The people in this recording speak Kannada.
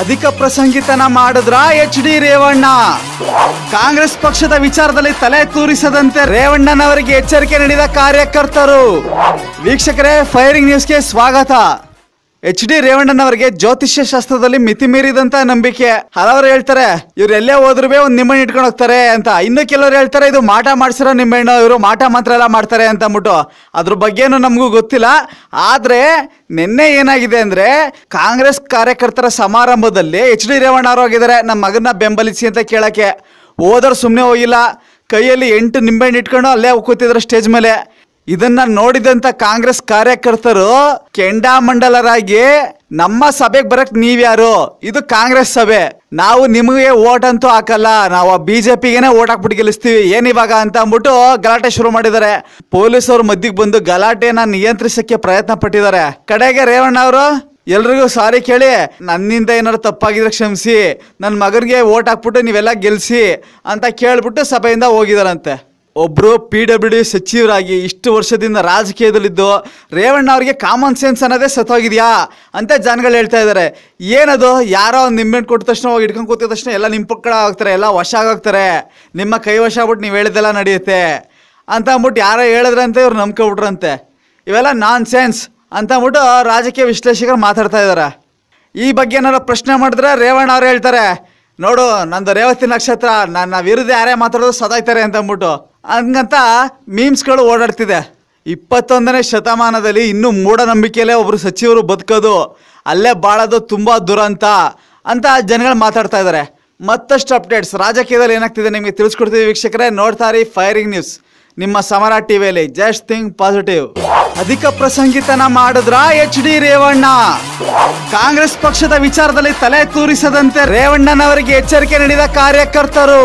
ಅಧಿಕ ಪ್ರಸಂಗಿತನ ಮಾಡಿದ್ರ ಎಚ್ ಡಿ ರೇವಣ್ಣ? ಕಾಂಗ್ರೆಸ್ ಪಕ್ಷದ ವಿಚಾರದಲ್ಲಿ ತಲೆ ತೂರಿಸದಂತೆ ರೇವಣ್ಣನವರಿಗೆ ಎಚ್ಚರಿಕೆ ನೀಡಿದ ಕಾರ್ಯಕರ್ತರು. ವೀಕ್ಷಕರೇ, ಫೈರಿಂಗ್ ನ್ಯೂಸ್ಗೆ ಸ್ವಾಗತ. ಎಚ್ ಡಿ ರೇವಣ್ಣನವರಿಗೆ ಜ್ಯೋತಿಷ್ಯ ಶಾಸ್ತ್ರದಲ್ಲಿ ಮಿತಿ ಮೀರಿದಂತ ನಂಬಿಕೆ. ಹಲವರು ಹೇಳ್ತಾರೆ, ಇವ್ರು ಎಲ್ಲೇ ಹೋದ್ರು ಒಂದ್ ನಿಮ್ಮ ಇಟ್ಕೊಂಡು ಹೋಗ್ತಾರೆ ಅಂತ. ಇನ್ನು ಕೆಲವರು ಹೇಳ್ತಾರೆ, ಇದು ಮಾಟ ಮಾಡಿಸಿರೋ ನಿಂಬೆಹಣ್ಣು ಇವರು ಮಾಟ ಮಾತ್ರ ಎಲ್ಲ ಮಾಡ್ತಾರೆ ಅಂತ ಅಂದ್ಬಿಟ್ಟು. ಅದ್ರ ಬಗ್ಗೆನೂ ನಮಗೂ ಗೊತ್ತಿಲ್ಲ. ಆದ್ರೆ, ನಿನ್ನೆ ಏನಾಗಿದೆ ಅಂದ್ರೆ, ಕಾಂಗ್ರೆಸ್ ಕಾರ್ಯಕರ್ತರ ಸಮಾರಂಭದಲ್ಲಿ ಎಚ್ ಡಿ ರೇವಣ್ಣ ಅವರು ಹೋಗಿದ್ದಾರೆ ನಮ್ಮ ಮಗನ ಬೆಂಬಲಿಸಿ ಅಂತ ಕೇಳಕ್ಕೆ. ಹೋದವ್ರು ಸುಮ್ಮನೆ ಹೋಗಿಲ್ಲ. ಕೈಯಲ್ಲಿ ಎಂಟು ನಿಂಬೆಹಣ್ಣು ಇಟ್ಕೊಂಡು ಅಲ್ಲೇ ಕೂತಿದ್ರು ಸ್ಟೇಜ್ ಮೇಲೆ. ಇದನ್ನ ನೋಡಿದಂತ ಕಾಂಗ್ರೆಸ್ ಕಾರ್ಯಕರ್ತರು ಕೆಂಡಾಮಂಡಲರಾಗಿ, ನಮ್ಮ ಸಭೆಗೆ ಬರಕ್ ನೀವ್ಯಾರು? ಇದು ಕಾಂಗ್ರೆಸ್ ಸಭೆ. ನಾವು ನಿಮಗೆ ಓಟ್ ಅಂತೂ ಹಾಕಲ್ಲ. ನಾವು ಬಿಜೆಪಿಗೆನೆ ಓಟ್ ಹಾಕ್ಬಿಟ್ಟು ಗೆಲ್ಲಿಸ್ತೀವಿ. ಏನಿವಾಗ ಅಂತ ಅಂದ್ಬಿಟ್ಟು ಗಲಾಟೆ ಶುರು ಮಾಡಿದ್ದಾರೆ. ಪೊಲೀಸರು ಮದ್ದಿಗೆ ಬಂದು ಗಲಾಟೆನ ನಿಯಂತ್ರಿಸಕ್ಕೆ ಪ್ರಯತ್ನ ಪಟ್ಟಿದ್ದಾರೆ. ಕಡೆಗೆ ರೇವಣ್ಣ ಅವರು, ಎಲ್ರಿಗೂ ಸಾರಿ ಕೇಳಿ, ನನ್ನಿಂದ ಏನಾದ್ರು ತಪ್ಪಾಗಿದ್ರೆ ಕ್ಷಮಿಸಿ. ನನ್ನ ಮಗನಿಗೆ ಓಟ್ ಹಾಕ್ಬಿಟ್ಟು ನೀವೆಲ್ಲ ಗೆಲ್ಸಿ ಅಂತ ಕೇಳ್ಬಿಟ್ಟು ಸಭೆಯಿಂದ ಹೋಗಿದಾರಂತೆ. ಒಬ್ರು ಪಿ ಡಬ್ಲ್ಯೂ ಡಿ ಸಚಿವರಾಗಿ ಇಷ್ಟು ವರ್ಷದಿಂದ ರಾಜಕೀಯದಲ್ಲಿದ್ದು, ರೇವಣ್ಣ ಅವರಿಗೆ ಕಾಮನ್ ಸೆನ್ಸ್ ಅನ್ನೋದೇ ಸತ್ತೋಗಿದೆಯಾ? ಅಂತ ಜನಗಳು ಹೇಳ್ತಾ ಇದ್ದಾರೆ ಏನದು? ಯಾರೋ ಒಂದು ನಿಂಬೆಹಣ್ಣು ಕೊಟ್ಟ ತಕ್ಷಣ ಹೋಗಿ ಇಟ್ಕೊಂಡು ಕೂತಿದ ತಕ್ಷಣ ಎಲ್ಲ ನಿಮ್ಮ ಪಕ್ಕಳ ಆಗ್ತಾರೆ, ಎಲ್ಲ ವಶ ಆಗೋಗ್ತಾರೆ. ನಿಮ್ಮ ಕೈ ವಶ ಆಗ್ಬಿಟ್ಟು ನೀವು ಹೇಳಿದೆಲ್ಲ ನಡೆಯುತ್ತೆ. ಅಂತ ಅಂದ್ಬಿಟ್ಟು ಯಾರೋ ಹೇಳಿದ್ರಂತೆ, ಇವ್ರು ನಂಬ್ಕೊಬಿಟ್ರಂತೆ. ಇವೆಲ್ಲ ನಾನ್ ಸೆನ್ಸ್ ಅಂತ ಅಂದ್ಬಿಟ್ಟು ರಾಜಕೀಯ ವಿಶ್ಲೇಷಕರು ಮಾತಾಡ್ತಾ ಇದ್ದಾರೆ ಈ ಬಗ್ಗೆ ಏನಾರು ಪ್ರಶ್ನೆ ಮಾಡಿದ್ರೆ ರೇವಣ್ಣ ಅವ್ರು ಹೇಳ್ತಾರೆ, ನೋಡು, ನಂದು ರೇವತಿ ನಕ್ಷತ್ರ ನನ್ನ ವಿರುದ್ಧ ಯಾರೇ ಮಾತಾಡೋದು ಸದಾಯ್ತಾರೆ ಅಂತ ಅಂದ್ಬಿಟ್ಟು. ಹಂಗಂತ ಮೀಮ್ಸ್ಗಳು ಓಡಾಡ್ತಿದೆ. ಇಪ್ಪತ್ತೊಂದನೇ ಶತಮಾನದಲ್ಲಿ ಇನ್ನೂ ಮೂಢನಂಬಿಕೆಯಲ್ಲೇ ಒಬ್ಬರು ಸಚಿವರು ಬದುಕೋದು, ಅಲ್ಲೇ ಬಾಳೋದು ತುಂಬ ದುರಂತ ಅಂತ ಜನಗಳು ಮಾತಾಡ್ತಾ ಇದ್ದಾರೆ. ಮತ್ತಷ್ಟು ಅಪ್ಡೇಟ್ಸ್ ರಾಜಕೀಯದಲ್ಲಿ ಏನಾಗ್ತಿದೆ ನಿಮಗೆ ತಿಳಿಸ್ಕೊಡ್ತೀವಿ ವೀಕ್ಷಕರೇ. ನೋಡ್ತಾರಿ ಫೈರಿಂಗ್ ನ್ಯೂಸ್ ನಿಮ್ಮ ಸಮರ ಟಿವಿಯಲ್ಲಿ ಜಸ್ಟ್ ಥಿಂಕ್ ಪಾಸಿಟಿವ್ ಅಧಿಕ ಪ್ರಸಂಗಿತನ ಮಾಡಿದ್ರ ಎಚ್ ಡಿ ರೇವಣ್ಣ? ಕಾಂಗ್ರೆಸ್ ಪಕ್ಷದ ವಿಚಾರದಲ್ಲಿ ತಲೆ ತೂರಿಸದಂತೆ ರೇವಣ್ಣನವರಿಗೆ ಎಚ್ಚರಿಕೆ ನೀಡಿದ ಕಾರ್ಯಕರ್ತರು.